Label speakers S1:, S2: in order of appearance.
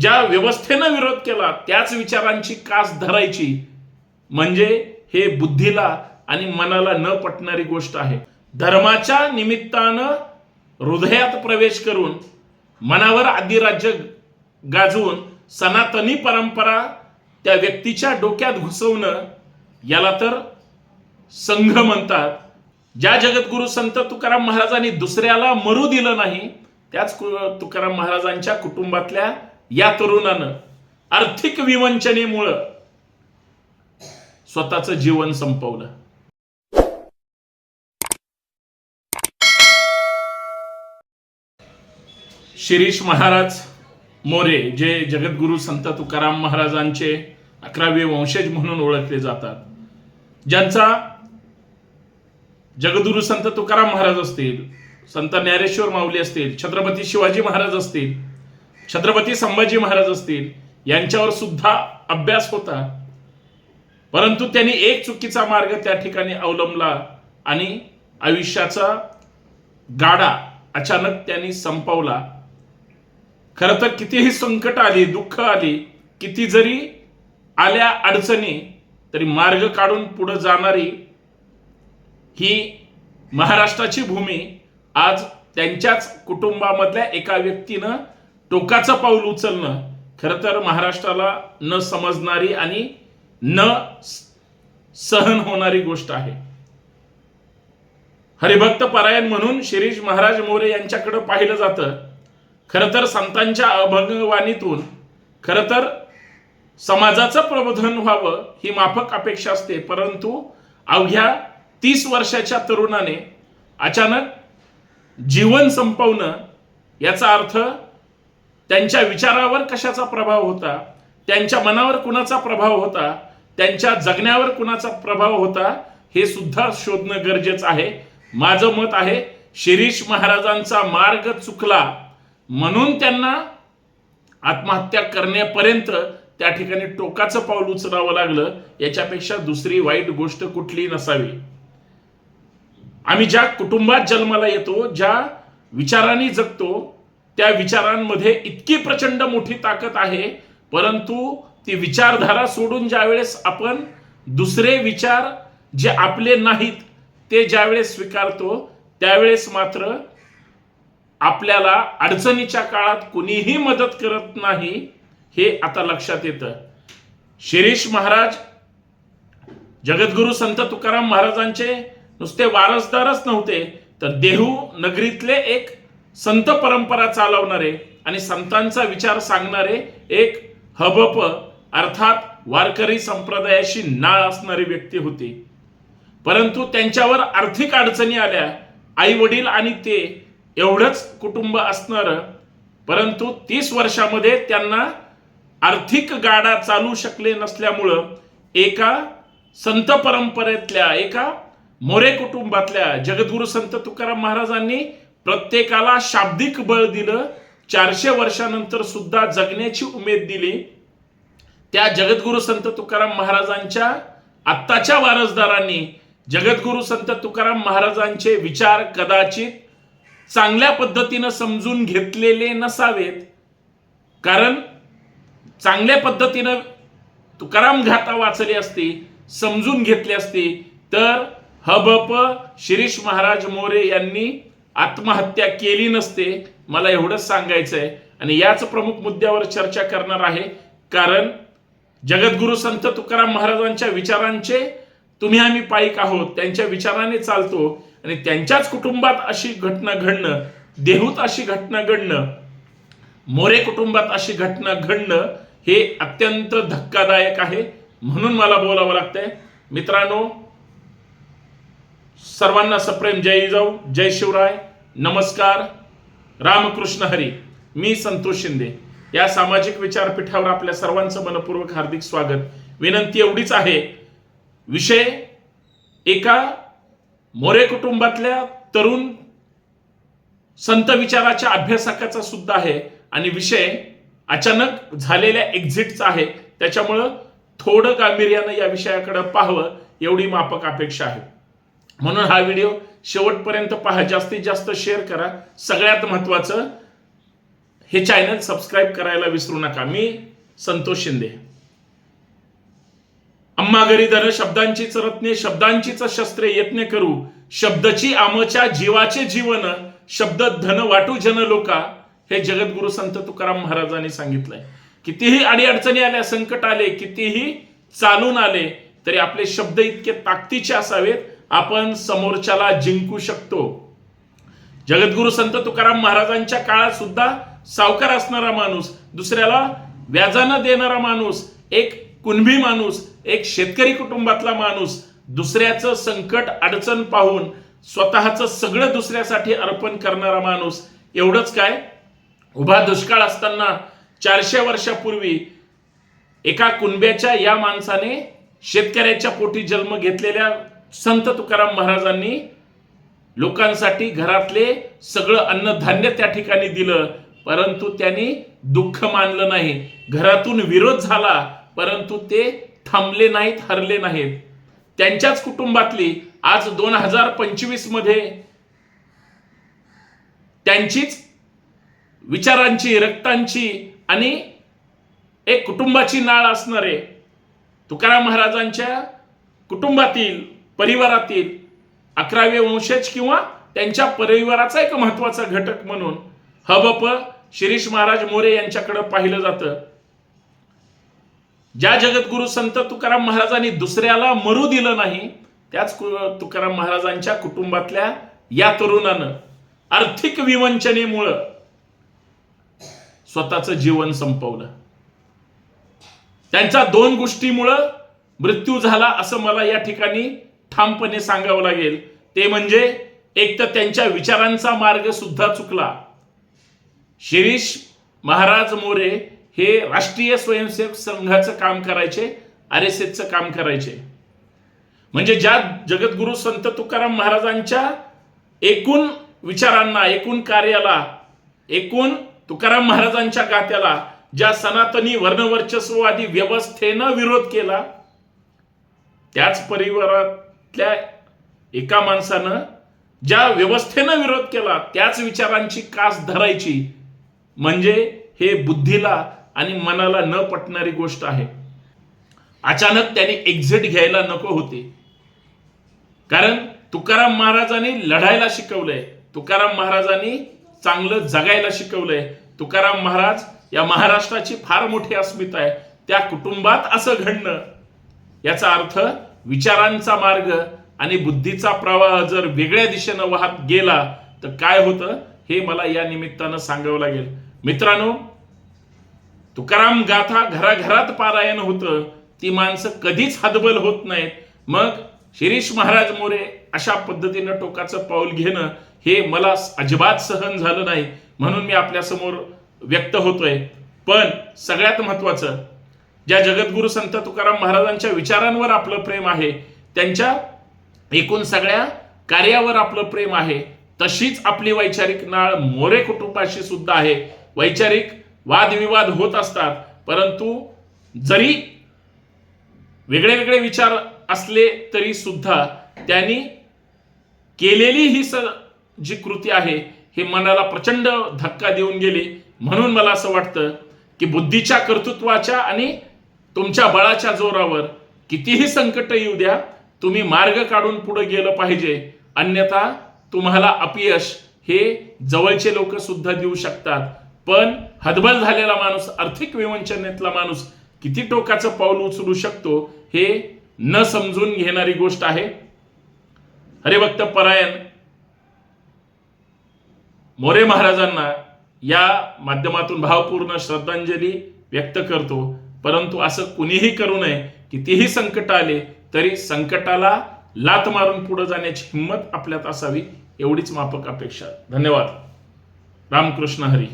S1: ज्या व्यवस्थेनं विरोध केला त्याच विचारांची कास धरायची म्हणजे हे बुद्धीला आणि मनाला न पटणारी गोष्ट आहे. धर्माच्या निमित्तानं हृदयात प्रवेश करून मनावर अधिराज्य गाजवून सनातनी परंपरा त्या व्यक्तीच्या डोक्यात घुसवणं याला तर संघ म्हणतात. ज्या जगद्गुरु संत तुकाराम महाराजांनी दुसऱ्याला मरू दिलं नाही त्याच तुकाराम महाराजांच्या कुटुंबातल्या या तरुणानं आर्थिक विवंचनेमुळं स्वतःचं जीवन संपवलं. शिरीष महाराज मोरे जे जगद्गुरु संत तुकाराम महाराजांचे अकरावे वंशज म्हणून ओळखले जातात ज्यांचा जगद्गुरु संत तुकाराम महाराज असतील संत ज्ञानेश्वर माऊली असतील छत्रपती शिवाजी महाराज असतील छत्रपती संभाजी महाराज असतील यांच्यावर सुद्धा अभ्यास होता. परंतु त्यांनी एक चुकीचा मार्ग त्या ठिकाणी अवलंबला आणि आयुष्याचा गाडा अचानक त्यांनी संपवला. खरं तर कितीही संकट आली दुःख आली किती जरी आल्या अडचणी तरी मार्ग काढून पुढे जाणारी ही महाराष्ट्राची भूमी आज त्यांच्याच कुटुंबामधल्या एका व्यक्तीनं टोकाचं पाऊल उचलणं. खरं तर महाराष्ट्राला न समजणारी आणि न सहन होणारी गोष्ट आहे. हरिभक्त पारायण म्हणून शिरीष महाराज मोरे यांच्याकडे पाहिलं जातं. खरं तर संतांच्या अभंगवाणीतून खरं तर समाजाचं प्रबोधन व्हावं ही माफक अपेक्षा असते. परंतु अवघ्या तीस वर्षाच्या तरुणाने अचानक जीवन संपवणं याचा अर्थ त्यांच्या विचारावर कशाचा प्रभाव होता? त्यांच्या मनावर कुणाचा प्रभाव होता? त्यांच्या जगण्यावर कुणाचा प्रभाव होता? हे सुद्धा शोधणं गरजेचं आहे. माझं मत आहे शिरीष महाराजांचा मार्ग चुकला म्हणून त्यांना आत्महत्या करण्यापर्यंत त्या ठिकाणी टोकाचं पाऊल उचलावं लागलं. याच्यापेक्षा दुसरी वाईट गोष्ट कुठली नसावी. आम्ही ज्या कुटुंबात जन्माला येतो ज्या विचारांनी जगतो त्या विचारांमध्ये इतकी प्रचंड मोठी ताकद आहे परंतु ती विचारधारा सोडून ज्यावेळेस आपण दुसरे विचार जे आपले नाहीत ते ज्यावेळेस स्वीकारतो त्यावेळेस मात्र आपल्याला अडचणीच्या काळात कुणीही मदत करत नाही हे आता लक्षात येतं. शिरीष महाराज जगद्गुरु संत तुकाराम महाराजांचे नुसते वारसदारच नव्हते तर देहू नगरीतले एक संत परंपरा चालवणारे आणि संतांचा विचार सांगणारे एक हबप अर्थात वारकरी संप्रदायाशी नाळ असणारी व्यक्ती होती. परंतु त्यांच्यावर आर्थिक अडचणी आल्या. आई वडील आणि ते एवढंच कुटुंब असणार. परंतु तीस वर्षामध्ये त्यांना आर्थिक गाडा चालू शकले नसल्यामुळं एका संत परंपरेतल्या एका मोरे कुटुंबातल्या जगद्गुरु संत तुकाराम महाराजांनी प्रत्येकाला शाब्दिक बळ दिलं चारशे वर्षानंतर सुद्धा जगण्याची उमेद दिली. त्या जगद्गुरु संत तुकाराम महाराजांच्या आत्ताच्या वारसदारांनी जगद्गुरु संत तुकाराम महाराजांचे विचार कदाचित चांगल्या पद्धतीनं समजून घेतलेले नसावेत. कारण चांगल्या पद्धतीनं तुकाराम घाता वाचली असती समजून घेतली असती. तर हबप शिरीष महाराज मोरे यांनी आत्महत्या केली नसते मला एवढंच सांगायचं आहे आणि याच प्रमुख मुद्द्यावर चर्चा करणार आहे कारण जगद्गुरु संत तुकाराम महाराजांच्या विचारांचे तुम्ही आम्ही पाईक आहोत त्यांच्या विचाराने चालतो आणि त्यांच्याच कुटुंबात अशी घटना घडणं देहूत अशी घटना घडणं मोरे कुटुंबात अशी घटना घडणं हे अत्यंत धक्कादायक आहे म्हणून मला बोलावं लागतंय. मित्रांनो सर्वांना सप्रेम. जय जाऊ जय शिवराय. नमस्कार रामकृष्ण हरी. मी संतोष शिंदे. या सामाजिक विचारपीठावर आपल्या सर्वांचं मनपूर्वक हार्दिक स्वागत. विनंती एवढीच आहे विषय एका मोरे कुटुंबातल्या तरुण संत विचाराच्या अभ्यासकाचा सुद्धा आहे आणि विषय अचानक झालेल्या एक्झिटचा आहे. त्याच्यामुळं थोडं गांभीर्यानं या विषयाकडे पाहावं एवढी मापक अपेक्षा आहे. म्हणून हा व्हिडिओ शेवटपर्यंत पहा जास्तीत जास्त शेअर करा. सगळ्यात महत्वाचं हे चॅनल सबस्क्राईब करायला विसरू नका. मी संतोष शिंदे. अम्मा घरी धन शब्दांचीच रत्ने शब्दांचीच शस्त्रे यत्न करू. शब्दची आमच्या जीवाचे जीवन शब्द धन वाटू जन लोका. हे जगद्गुरु संत तुकाराम महाराजांनी सांगितलंय. कितीही अडीअडचणी आल्या संकट आले कितीही चालून आले तरी आपले शब्द इतके ताकदीचे असावेत आपण समोरच्याला जिंकू शकतो. जगद्गुरु संत तुकाराम महाराजांच्या काळात सुद्धा सावकार असणारा माणूस दुसऱ्याला व्याजानं देणारा माणूस एक कुणबी माणूस एक शेतकरी कुटुंबातला माणूस दुसऱ्याचं संकट अडचण पाहून स्वतःचं सगळं दुसऱ्यासाठी अर्पण करणारा माणूस एवढंच काय? उभा दुष्काळ असताना चारशे वर्षापूर्वी एका कुणब्याच्या या माणसाने शेतकऱ्याच्या पोटी जन्म घेतलेल्या संत तुकाराम महाराजांनी लोकांसाठी घरातले सगळं अन्नधान्य त्या ठिकाणी दिलं परंतु त्यांनी दुःख मानलं नाही. घरातून विरोध झाला परंतु ते थांबले नाहीत हरले नाहीत. त्यांच्याच कुटुंबातली आज दोन हजार पंचवीसमध्ये त्यांचीच विचारांची रक्तांची आणि एक कुटुंबाची नाळ असणारे तुकाराम महाराजांच्या कुटुंबातील परिवारातील अकरावे वंशज किंवा त्यांच्या परिवाराचा एक महत्त्वाचा घटक म्हणून हबप शिरीष महाराज मोरे यांच्याकडे पाहिलं जातं. ज्या जगद्गुरु संत तुकाराम महाराजांनी दुसऱ्याला मरू दिलं नाही त्याच तुकाराम महाराजांच्या कुटुंबातल्या या तरुणानं आर्थिक विवंचनेमुळं स्वतःचं जीवन संपवलं. त्यांचा दोन गोष्टीमुळं मृत्यू झाला असं मला या ठिकाणी ठामपणे सांगावं लागेल. ते म्हणजे एक तर त्यांच्या विचारांचा मार्ग सुद्धा चुकला. शिरीष महाराज मोरे हे राष्ट्रीय स्वयंसेवक संघाचं काम करायचे आर एस एसचं काम करायचे. म्हणजे ज्या जगद्गुरु संत तुकाराम महाराजांच्या एकूण विचारांना एकूण कार्याला एकूण तुकाराम महाराजांच्या गात्याला ज्या सनातनी वर्णवर्चस्ववादी व्यवस्थेनं विरोध केला त्याच परिवारात त्या एका माणसानं ज्या व्यवस्थेनं विरोध केला त्याच विचारांची कास धरायची म्हणजे हे बुद्धीला आणि मनाला न पटणारी गोष्ट आहे. अचानक त्यांनी एक्झिट घ्यायला नको होते. कारण तुकाराम महाराजांनी लढायला शिकवलंय. तुकाराम महाराजांनी चांगलं जगायला शिकवलंय. तुकाराम महाराज या महाराष्ट्राची फार मोठी अस्मिता आहे. त्या कुटुंबात असं घडणं याचा अर्थ विचारांचा मार्ग आणि बुद्धीचा प्रवाह जर वेगळ्या दिशेनं वाहत गेला तर काय होतं? हे मला या निमित्तानं सांगावं लागेल. मित्रांनो तुकाराम गाथा घराघरात पारायण होतं. ती माणसं कधीच हदबल होत नाहीत. मग शिरीष महाराज मोरे अशा पद्धतीनं टोकाचं पाऊल घेणं हे मला अजिबात सहन झालं नाही म्हणून मी आपल्यासमोर व्यक्त होतोय. पण सगळ्यात महत्वाचं ज्या जगद्गुरु संत तुकाराम महाराजांच्या विचारांवर आपलं प्रेम आहे त्यांच्या एकूण सगळ्या कार्यावर आपलं प्रेम आहे तशीच आपली वैचारिक नाळ मोरे कुटुंबाशी सुद्धा आहे. वैचारिक वादविवाद होत असतात परंतु जरी वेगळे वेगळे विचार असले तरी सुद्धा त्यांनी केलेली ही स जी कृती आहे हे मनाला प्रचंड धक्का देऊन गेली. म्हणून मला असं वाटतं की बुद्धीच्या कर्तृत्वाच्या आणि तुमच्या बळाच्या जोरावर कितीही संकट येऊ द्या तुम्ही मार्ग काढून पुढे गेलं पाहिजे. अन्यथा तुम्हाला अपयश हे जवळचे लोक सुद्धा देऊ शकतात. पण हदबल झालेला माणूस आर्थिक विवंचनेतला माणूस किती टोकाचं पाऊल उचलू शकतो हे न समजून घेणारी गोष्ट आहे. हरिभक्त परायण मोरे महाराजांना या माध्यमातून भावपूर्ण श्रद्धांजली व्यक्त करतो. परंतु असं कुणीही करू नये कितीही संकट आले तरी संकटाला लात मारून पुढे जाण्याची हिंमत आपल्यात असावी एवढीच मापक अपेक्षा. धन्यवाद. रामकृष्ण हरी.